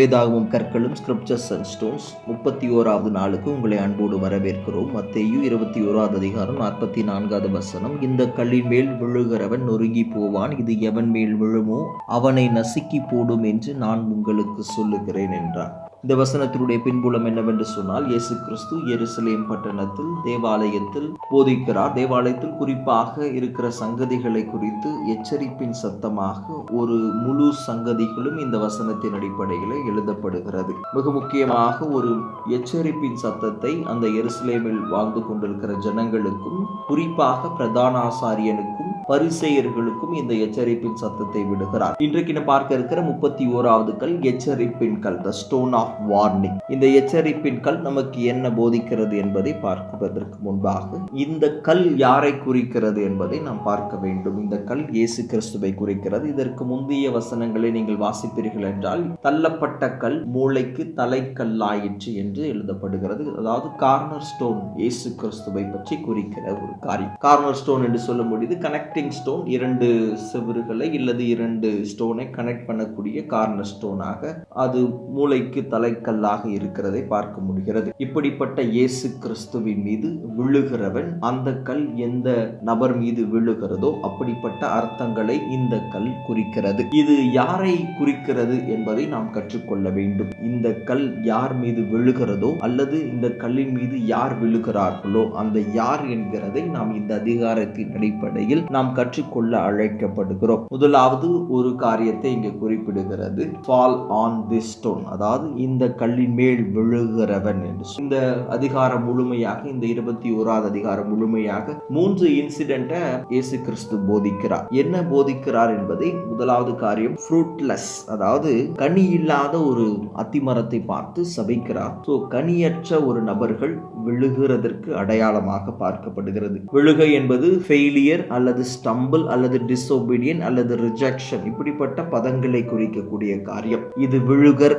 வேதாகமும் கற்களும் scriptures and stones முப்பத்தி ஓராவது நாளுக்கு உங்களை அன்போடு வரவேற்கிறோம். மத்தேயு இருபத்தி ஓராவது அதிகாரம் நாற்பத்தி நான்காவது வசனம். இந்த கல்லின் மேல் விழுகிறவன் நொறுங்கி போவான். இது எவன் மேல் விழுமோ அவனை நசுக்கி போடும் என்று நான் உங்களுக்கு சொல்லுகிறேன் என்றார். இந்த வசனத்தினுடைய பின்புலம் என்னவென்று சொன்னால் இயேசு கிறிஸ்து எருசலேம் பட்டணத்தில் தேவாலயத்தில் போதிக்கிறார். தேவாலயத்தில் குறிப்பாக இருக்கிற சங்கதிகளை குறித்து எச்சரிப்பின் சத்தமாக ஒரு முழு சங்கதிகளும் இந்த வசனத்தின் அடிப்படையில் எழுதப்படுகிறது. மிக முக்கியமாக ஒரு எச்சரிப்பின் சத்தத்தை அந்த எருசலேமில் வாழ்ந்து கொண்டிருக்கிற ஜனங்களுக்கும் குறிப்பாக பிரதான ஆசாரியனுக்கும் பரிசெயர்களுக்கும் இந்த எச்சரிப்பின் சத்தத்தை விடுகிறார். இன்றைக்கு பார்க்க இருக்கிற முப்பத்தி ஓராவது கல் எச்சரிப்பின் கல் த ஸ்டோன் ஆஃப் வார்னிங் இந்த எச்சரிப்பின் கல் நமக்கு என்ன போதிக்கிறது என்பதை பார்ப்பதற்கு முன்பாக இந்த கல் யாரை குறிக்கிறது என்பதை நாம் பார்க்க வேண்டும். இந்த கல் இயேசு கிறிஸ்துவை குறிக்கிறது. இதற்கு முந்தைய வசனங்களை நீங்கள் வாசிப்பீர்கள் என்றால் தள்ளப்பட்ட கல் மூளைக்கு தலைக்கல்லாயிற்று என்று எழுதப்படுகிறது. அதாவது கார்னர் ஸ்டோன் இயேசு கிறிஸ்துவை பற்றி குறிக்கிற ஒரு காரியம். கார்னர் ஸ்டோன் என்று சொல்ல முடியுது கனெக்டிங் ஸ்டோன் இரண்டு செவறுகளை இல்லது இரண்டு ஸ்டோனை கனெக்ட் பண்ணக்கூடிய கார்னர் ஸ்டோனாக அது மூளைக்கு தலைக்கல்லாக இருக்கிறதை பார்க்க முடிகிறது. இப்படிப்பட்ட இயேசு கிறிஸ்துவின் மீது விழுகிறவன் அந்த கல் எந்த நபர் மீது விழுகிறதோ அப்படிப்பட்ட அர்த்தங்களை இந்த கல் குறிக்கிறது. இது யாரை குறிக்கிறது என்பதை நாம் கற்றுக்கொள்ள வேண்டும். இந்த கல் யார் மீது விழுகிறதோ அல்லது இந்த கல்லின் மீது யார் விழுகிறார்களோ அந்த யார் என்கிறதை நாம் இந்த அதிகாரத்தின் அடிப்படையில் நாம் கற்றுக்கொள்ள அழைக்கப்படுகிறோம். முதலாவது ஒரு காரியத்தை இங்கு குறிப்பிடுகிறது. ஃபால் ஆன் தி ஸ்டோன் அதாவது இந்த கல்லின் மேல் விழுகிறவன் என்று இந்த அதிகாரம் முழுமையாக இந்த இருபத்தி ஓராவது அதிகாரம் முழுமையாக மூன்று இன்சிடென்ட்டை இயேசு கிறிஸ்து போதிக்கிறார். என்ன போதிக்கிறார் என்பதை முதலாவது காரியம் ஃப்ரூட்லெஸ் அதாவது கனி இல்லாத ஒரு அத்திமரத்தை பார்த்து சபிக்கிறார். ஸோ கனியற்ற ஒரு நபர்கள் விழுகிறதற்கு அடையாளமாக பார்க்கப்படுகிறது. விழுகை என்பது ஃபெயிலியர் அல்லது ஸ்டம்பிள் அல்லது டிஸ்ஒபீடியன் அல்லது ரிஜெக்ஷன் இப்படிப்பட்ட பதங்களை குறிக்கக்கூடிய காரியம். இது விழுகர்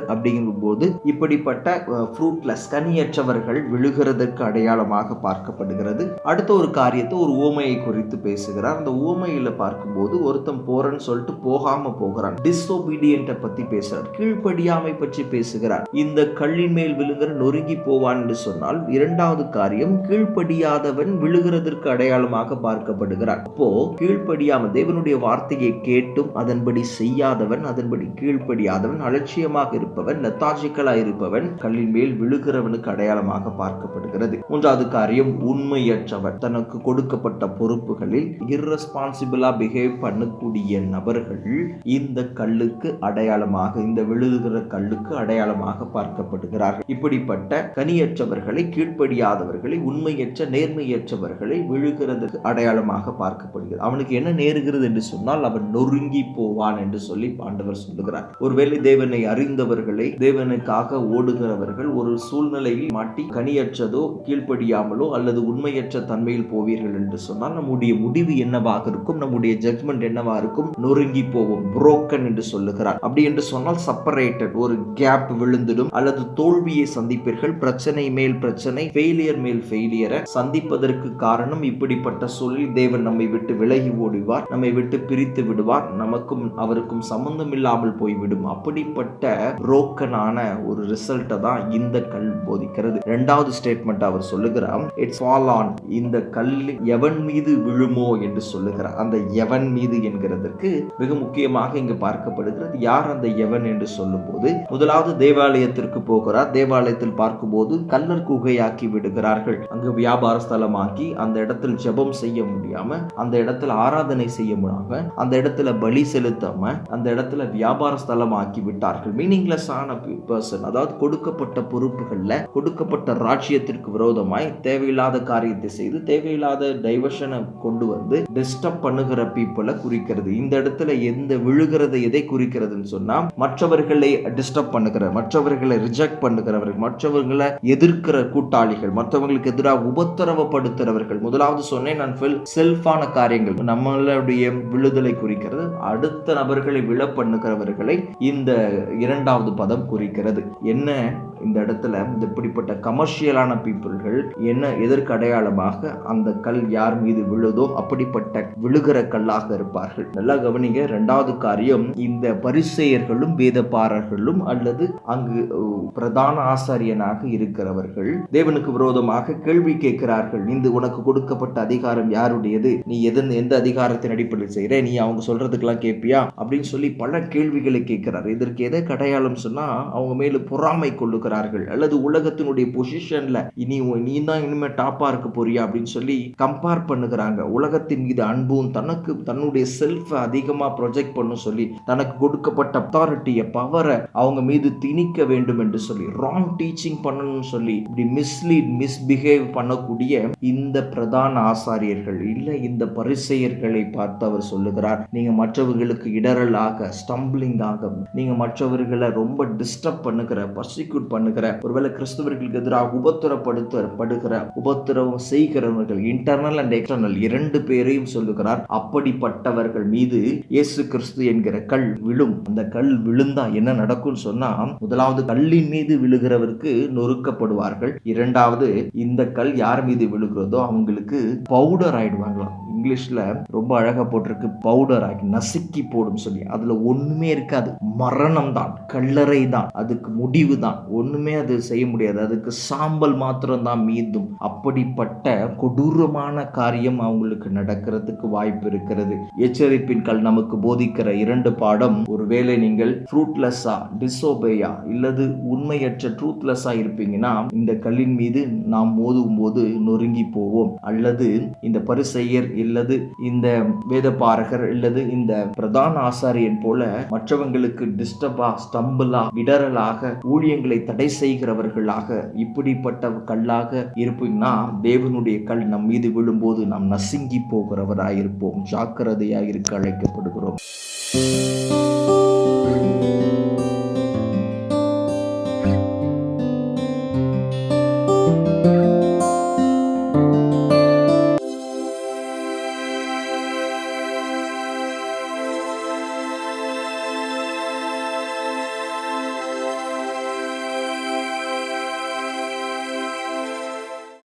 போது இப்படிப்பட்ட ஃப்ரூட்லெஸ் கனியற்றவர்கள் விழுகிறதற்கு அடையாளமாக பார்க்கப்படுகிறது. அடுத்த ஒரு காரியத்தை ஒரு ஓமையை குறித்து பேசுகிறார். அந்த ஓமையில பார்க்கும்போது ஒருத்தன் போறன்னு சொல்லிட்டு போகாம போகிறான். டிசோபீடியன்ட்டை பத்தி பேசுறார். கீழ்ப்படியாமை பற்றி பேசுகிறார். இந்த கல்லின் மேல் விழுகிற நொறுங்கி போவான் என்று சொன்னால் இரண்டாவது காரியம் கீழ்ப்படியாதவன் விழுகிறதற்கு அடையாளமாக பார்க்கப்படுகிறார் அப்போ கீழ்ப்படியாம தேவனுடைய வார்த்தையை கேட்டும் அதன்படி செய்யாதவன் அதன்படி கீழ்ப்படியாதவன் அலட்சியமாக இருப்பவன் லெத்தாஜிக்கலா இருப்பவன் கல்லின் மேல் விழுகிறவனுக்கு அடையாளமாக பார்க்கப்படுகிறது. மூன்றாவது காரியம் உண்மையற்றவன். தனக்கு கொடுக்கப்பட்ட பொறுப்புகளில் இர்ரெஸ்பான்சிபிளா பிஹேவ் பண்ணக்கூடிய நபர்கள் இந்த கல்லுக்கு அடையாளமாக இந்த விழுகிற கல்லுக்கு அடையாளமாக பார்க்கப்படுகிறார்கள். இப்படிப்பட்ட கனியற்றவர்களை கீழ்ப்படியாதவர்களை உண்மையற்ற நேர்மையற்றவர்களை விழுகிறதுக்கு அடையாளமாக பார்க்கப்படுகிறது. அவனுக்கு என்ன நேருகிறது என்று சொன்னால் அவன் நொறுங்கி போவான் என்று சொல்லி பாண்டவர் சொல்லுகிறார். ஒருவேளை தேவனை அறிந்தவர்களை தேவனை தேவனுக்காக ஓடுகிறவர்கள் ஒரு சூழ்நிலையில் மாட்டி கனியற்றதோ கீழ்ப்படியாமலோ அல்லது உண்மையற்ற தன்மையில் போவீர்கள் என்று சொன்னால் நம்முடைய முடிவு என்னவாக இருக்கும் நம்முடைய ஜட்மெண்ட் என்னவா இருக்கும் நொறுங்கி போவோம் புரோக்கன் என்று சொல்லுகிறார். அப்படி என்று சொன்னால் செப்பரேட்டட் ஒரு கேப் விழுந்துடும். அல்லது தோல்வியை சந்திப்பீர்கள் பிரச்சனை மேல் பிரச்சனை ஃபெயிலியர் மேல் ஃபெயிலியரை சந்திப்பதற்கு காரணம் இப்படிப்பட்ட சொல்லில் தேவன் நம்மை விட்டு விலகி ஓடுவார் நம்மை விட்டு பிரித்து விடுவார் நமக்கும் அவருக்கும் சம்பந்தம் இல்லாமல் போய்விடும். அப்படிப்பட்ட புரோக்கனான ஒரு ரிசல்ட்டை தான் இந்த கல் போதிக்கிறது. ரெண்டாவது ஸ்டேட்மெண்ட் அவர் சொல்லுகிறார் இட்ஸ் ஃபால் ஆன் இந்த கல் எவன் மீது விழுமோ? என்று சொல்லுகிறார். அந்த எவன் மீது என்கிறதற்கு மிக முக்கியமாக இங்கு பார்க்கப்படுகிறது. யார் அந்த எவன் என்று சொல்லும்போது முதலாவது தேவாலயத்திற்கு போகிறார். தேவாலயத்தில் பார்க்கும்போது கல்லர் குகையாக்கி விடுகிறார்கள். அங்கு வியாபார ஸ்தலமாக்கி அந்த இடத்தில் ஜெபம் செய்ய முடியாம அந்த இடத்துல ஆராதனை செய்ய முடியாம அந்த இடத்துல பலி செலுத்தாம அந்த இடத்துல வியாபார ஸ்தலம் ஆக்கி விட்டார்கள். மீனிங்லெஸ் ஆன பர்சன் அதாவது கொடுக்கப்பட்ட பொறுப்புகளில் கொடுக்கப்பட்ட ராஜ்யத்திற்கு விரோதமாய் தேவையில்லாத காரியத்தை செய்து தேவையில்லாத டைவர்ஷனை கொண்டு வந்து டிஸ்டர்ப் பண்ணுகிற பீப்புளை குறிக்கிறது. இந்த இடத்துல எந்த விழுகிறது எதை குறிக்கிறதுன்னு சொன்னா மற்றவர்களை டிஸ்டர்ப் பண்ணுகிற மற்றவர்களை ரிஜெக்ட் பண்ணுகிறவர்கள் மற்றவர்களை எதிர்க்கிற கூட்டாளிகள் மற்றவங்களுக்கு எதிராக உபத்திரவப்படுத்துறவர்கள். முதலாவது சொன்னேன் நான் செல்ஃபான காரியங்கள் நம்மளுடைய விழுதலை குறிக்கிறது. அடுத்த நபர்களை விழ பண்ணுகிறவர்களை இந்த இரண்டாவது பதம் குறிக்கிறது. என்ன? இந்த இடத்துல இந்த இப்படிப்பட்ட கமர்ஷியலான பீப்புள்கள் என்ன எதற்கு அடையாளமாக அந்த கல் யார் மீது விழுதோ அப்படிப்பட்ட விழுகிற கல்லாக இருப்பார்கள். நல்லா கவனிங்க. இரண்டாவது காரியம் இந்த பரிசெயர்களும் வேதப்பாரர்களும் அல்லது அங்கு பிரதான ஆசாரியனாக இருக்கிறவர்கள் தேவனுக்கு விரோதமாக கேள்வி கேட்கிறார்கள். இந்த உனக்கு கொடுக்கப்பட்ட அதிகாரம் யாருடையது? நீ எதன் எந்த அதிகாரத்தின் அடிப்படையில் செய்கிற? நீ அவங்க சொல்றதுக்கெல்லாம் கேட்பியா? அப்படின்னு சொல்லி பல கேள்விகளை கேட்கிறார். இதற்கு எதை அடையாளம் சொன்னா அவங்க மேல பொறாமை கொள்ளுகிறார்கள். அல்லது உலகத்தினுடைய பொசிஷன்ல இனி நீ தான் இனிமே டாப்பா இருக்க போறியா? அப்படின்னு சொல்லி கம்பேர் பண்ணுகிறாங்க. உலகத்தின் மீது அன்பும் தனக்கு தன்னுடைய செல்ஃபை அதிகமா ப்ரொஜெக்ட் பண்ணும் சொல்லி தனக்கு கொடுக்கப்பட்ட அத்தாரிட்டியை பவரை அவங்க மீது திணிக்க வேண்டும் என்று சொல்லி ராங் டீச்சிங் பண்ணணும்னு சொல்லி இப்படி மிஸ்லீட் மிஸ்பிஹேவ் பண்ணக்கூடிய இந்த பிரதான ஆசாரியர்கள் இல்லை இந்த பரிசெயர்களை பார்த்து அவர் சொல்லுகிறார். நீங்க மற்றவர்களுக்கு இடரலாக ஸ்டம்பிளிங் ஆக நீங்க மற்றவர்களை ரொம்ப டிஸ்டர்ப் பண்ணுகிற பர்சிக்யூட் பண்ணுகிற ஒருவேளை கிறிஸ்தவர்களுக்கு எதிராக உபத்திரப்படுத்த படுகிற உபத்திரவம் செய்கிறவர்கள் இன்டர்னல் அண்ட் எக்ஸ்டர்னல் இரண்டு பேரையும் சொல்லுகிறார். அப்படிப்பட்டவர்கள் மீது இயேசு கிறிஸ்து என்கிற கல் விழும். அந்த கல் விழுந்தா என்ன நடக்கும்னு சொன்னா முதலாவது கல்லின் மீது விழுகிறவருக்கு நொறுக்கப்படுவார்கள். இரண்டாவது இந்த கல் யார் மீது விழுகிறதோ அவங்களுக்கு பவுடர் ஆயிடுவாங்களாம். இங்கிலீஷ்ல ரொம்ப அழகா போட்டிருக்கு. பவுடர் ஆகி நசுக்கி போடும் சொல்லி. அதுல ஒண்ணுமே இருக்காது. மரணம் தான் கல்லறை தான் அதுக்கு முடிவு தான் ஒண்ணுமே அது செய்ய முடியாது. அதுக்கு சாம்பல் மாத்திரம்தான் மீந்தும். அப்படிப்பட்ட கொடூரமான காரியம் அவங்களுக்கு நடக்கிறதுக்கு வாய்ப்பு இருக்கிறது. எச்சரிப்பின் கல் நமக்கு போதிக்கிற இரண்டு பாடம் ஒருவேளை நீங்கள் ஃப்ரூட்லெஸ்ஸா டிசோபேயா இல்லது உண்மையற்ற ட்ரூத்லெஸ்ஸா இருப்பீங்கன்னா இந்த கல்லின் மீது நாம் மோதும் போது நொறுங்கி போவோம். அல்லது இந்த பரிசெயர் இல்லது இந்த வேதபாரகர் இல்லது இந்த பிரதான ஆசாரியன் போல மற்றவங்களுக்கு டிஸ்டர்பா ஸ்டம்பிளா இடரலாக ஊழியங்களை தடை செய்கிறவர்களாக இப்படிப்பட்ட கல்லாக இருப்பீங்கன்னா தேவனுடைய கல் நம் மீது விழும்போது நாம் நசுங்கி போகிறவராயிருப்போம். ஜாக்கிரதையாக இருக்க அழைக்கப்படுகிறோம்.